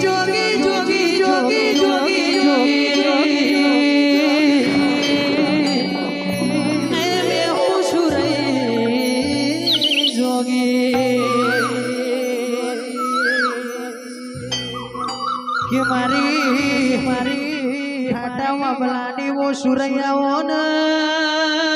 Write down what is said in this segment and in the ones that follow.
যোগে যোগে যোগে যোগে যোগে કે મારી મારી હાટામાં ભલાની વો સુરૈયાઓના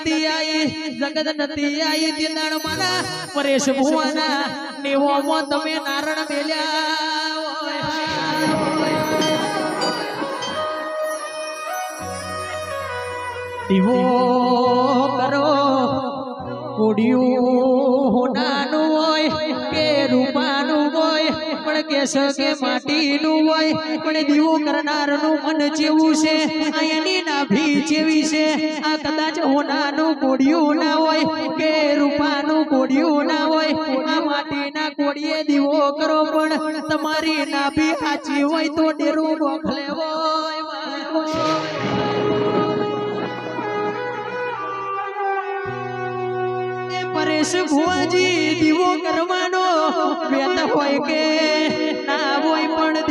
નથી આવી જગત નથી આવી દિલાડ માના પરેશ ભુવાના નેવો તમે નારણ મેલ્યા. દીવો કરો કોડિયું કેસ કે માટીનું હોય, પણ દીવો કરનારનું મન જેવું છે. આ એની નાભી જેવી છે. આ કદાચ હોનાનું કોડિયું ના હોય, કે રૂપાનું કોડિયું ના હોય. આ માટીના કોડીએ દીવો કરો, પણ તમારી નાભી સાચી હોય તો ડેરું ગોખલે હોય પરેશ ભુવાજી દીવો કરવાનો વેત હોય કે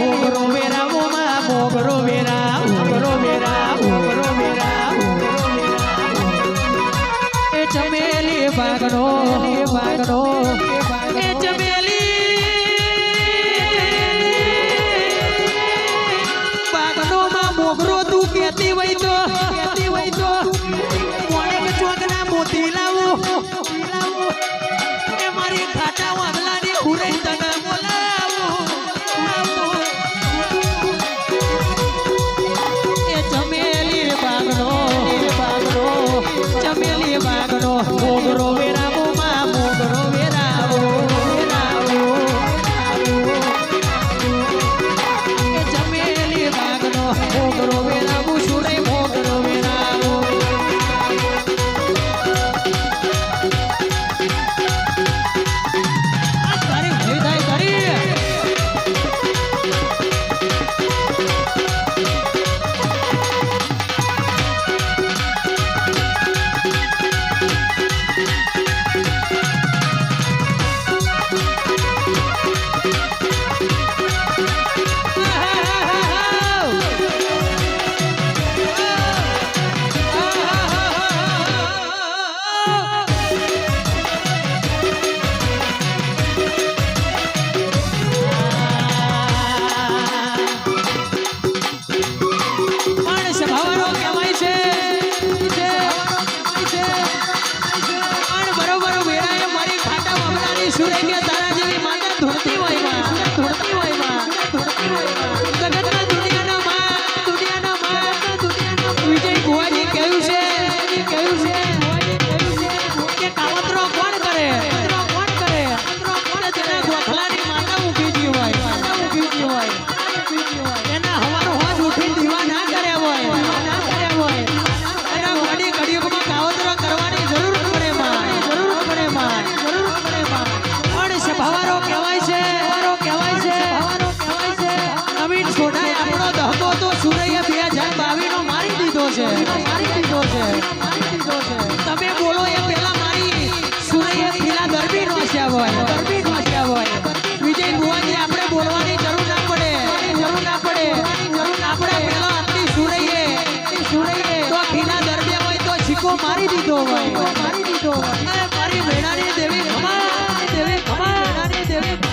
બાગનો મોગરો વેરાવુમાં મોગરો વેરા મોગરો વેરા મોગરો વેરા એ ચમેલી બાગનો બાગનો ચમેલી બાગનો મોગરો વેરાવો. માં મોગરો વેરાવો વેરાવો ચમેલી બાગનો મોગરો વેરાવો. સુરે મારી દીધો હોય. મારી દીધો હોય.